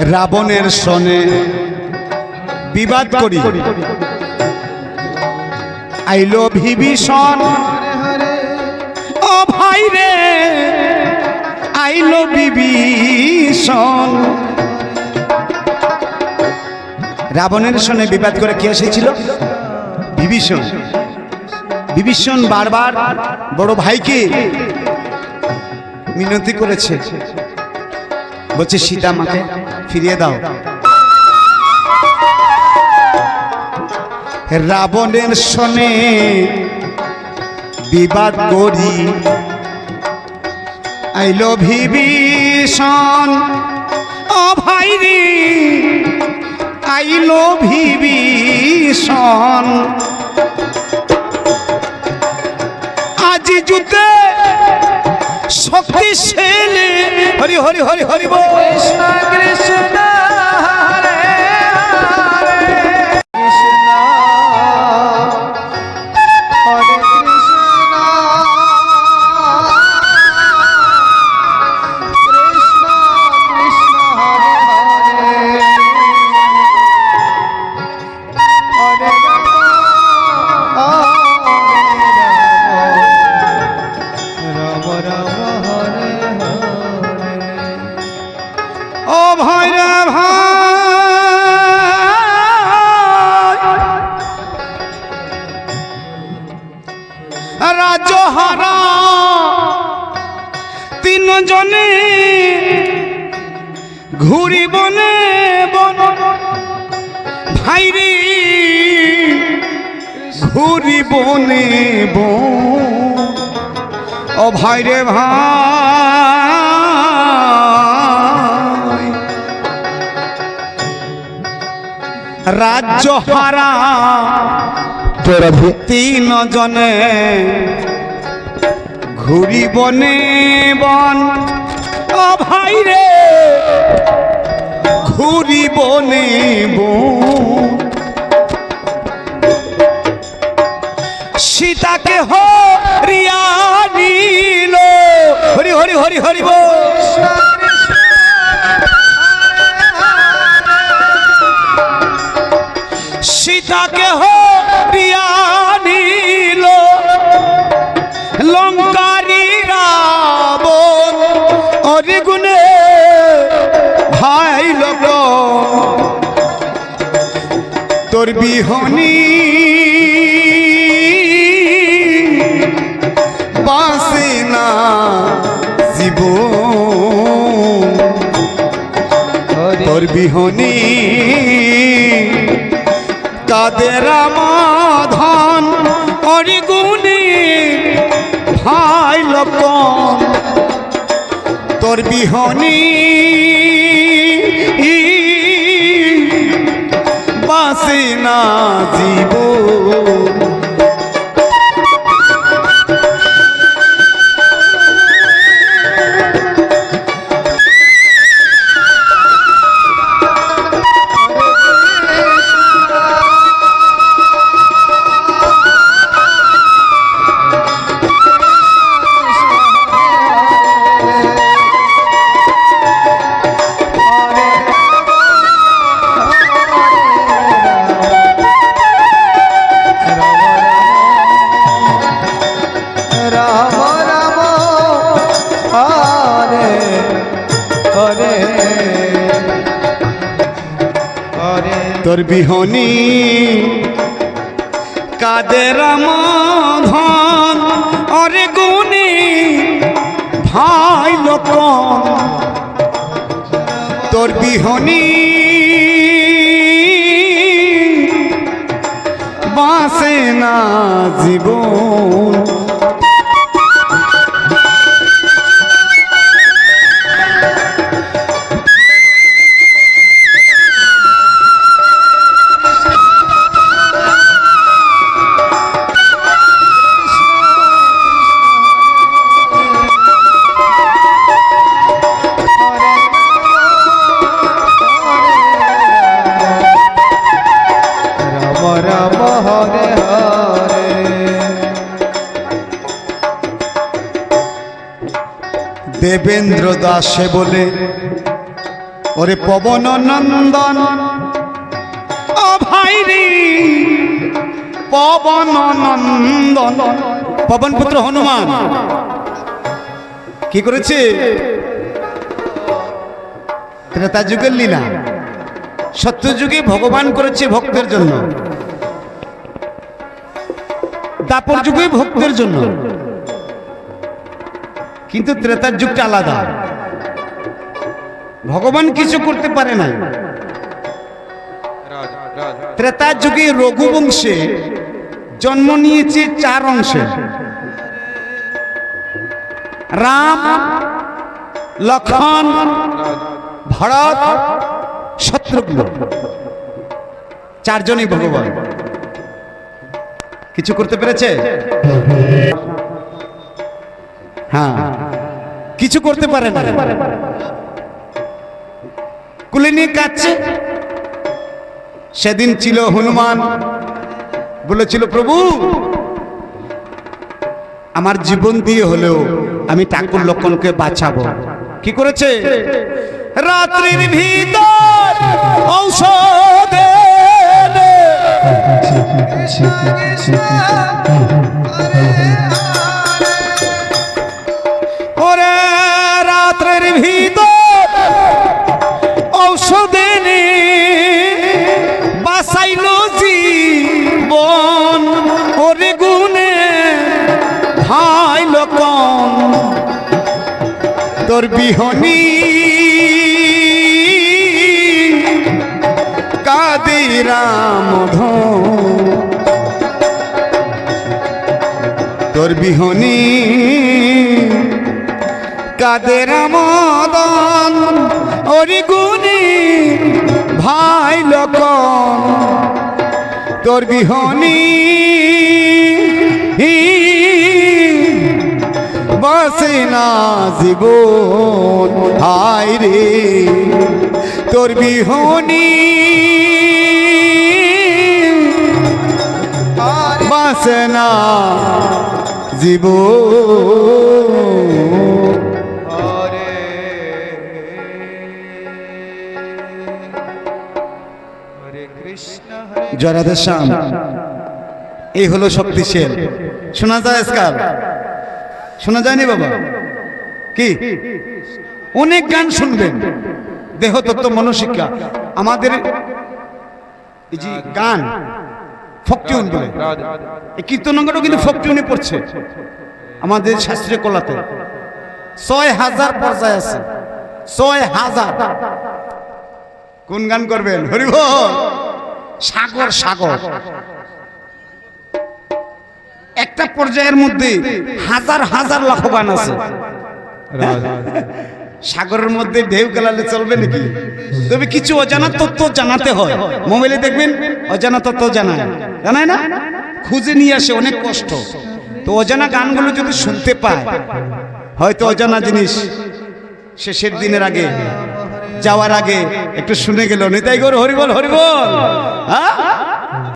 রাবণের সনে বিবাদ করি। আইলো বিভীষণ। ও ভাই রে, আইলো বিভীষণ। রাবণের সনে বিবাদ করে কে এসেছিল? বিভীষণ। বিভীষণ বারবার বড় ভাইকে মিনতি করেছে। বলছে সীতা মাকে ফিরিয়ে দাও। রাবণের সনে বিবাদ করি। আইলো বিভীষণ। ও ভাই রে, আইলো বিভীষণ। আজি যুদ্ধে শক্তিশালী। হরি হরি হরি হরি কৃষ্ণ কৃষ্ণ হরে। হরে রাজহারা তিন জনে ঘুরি বনে। বন ভাইরে ঘুরি বনে। বন ও ভাই রে ভাই। রাজ্য হারা। জনে ঘুরি বনে বন। ও ভাই রে! ঘুরি বনে বন। সীতাকে হো নিল জীবন তোর বিহনী কাদের ধন অরিগুণী ভাই লপন। তোর বিহনী বাসে না জীবন তোর বিহনী। কাদের ধন অরে গুণী ভাই লোক তোর বিহনি। বাসে না জীবন। দেবেন্দ্র দাসে বলে ওরে পবন নন্দন ও ভাই রে পবন নন্দন পবন পুত্র হনুমান কি করেছে? ত্রেতা যুগের লীলা। সত্যযুগে ভগবান করেছে ভক্তের জন্য। দাপর যুগে ভক্তের জন্য। কিন্তু ত্রেতার যুগটা আলাদা। ভগবান কিছু করতে পারে না ত্রেতার যুগে রঘুবংশে জন্ম নিয়েছে চার অংশে। রাম, লক্ষণ, ভরত, শত্রুঘ্ন। চারজনই ভগবান। কিছু করতে পেরেছে? হ্যাঁ। কিছু করতে পারে না। কুলে নিয়ে কাঁদছে। সেদিন ছিল হনুমান। বলেছিল, প্রভু, আমার জীবন দিয়ে হলেও আমি ঠাকুর লক্ষণকে বাঁচাবো। কি করেছে? রাত্রির ভিতর ঔষধ ওরে রাত্রের ভিতর ঔষধ বাসাইল জীবন। ওরে গুনে ভাই লোকন তোর বিহনী কাদি রাম তোর বিহনী কাদের মদন ওরি গুনি ভাই লোক তোর বিহনী বসে না জীবন, হায় রে, তোর বিহনী বাসে না জীবন। জরাদের শ্যাম এই হলো শক্তিশীল শোনা যায় আজকাল? শোনা যায়নি বাবা? কি? অনেক গান শুনবেন। দেহতত্ত্ব মনশিক্ষা আমাদের যে গান, ফকটিউন বলে, এই কীর্তনঙ্গটাও কিন্তু ফকটিউনে পড়ছে। আমাদের শাস্ত্রীয় কলাতে। ছয় হাজার পর্যায়ে আছে। ছয় হাজার। কোন গান করবেন? হরিব সাগর সাগর। একটা পর্যায়ের মধ্যে হাজার হাজার লাখ গান আছে। সাগরের মধ্যে ঢেউ গেলালে চলবে নাকি? তবে কিছু অজানা তথ্য জানাতে হয়। মোবাইলে দেখবেন, অজানা তথ্য জানায়। জানায় না? খুঁজে নিয়ে আসে, অনেক কষ্ট। তো অজানা গানগুলো যদি শুনতে পায়, হয়তো অজানা জিনিস শেষের দিনের আগে যাওয়ার আগে একটু শুনে গেল। নিতাই গৌর হরিবল হরিবল। হ্যাঁ?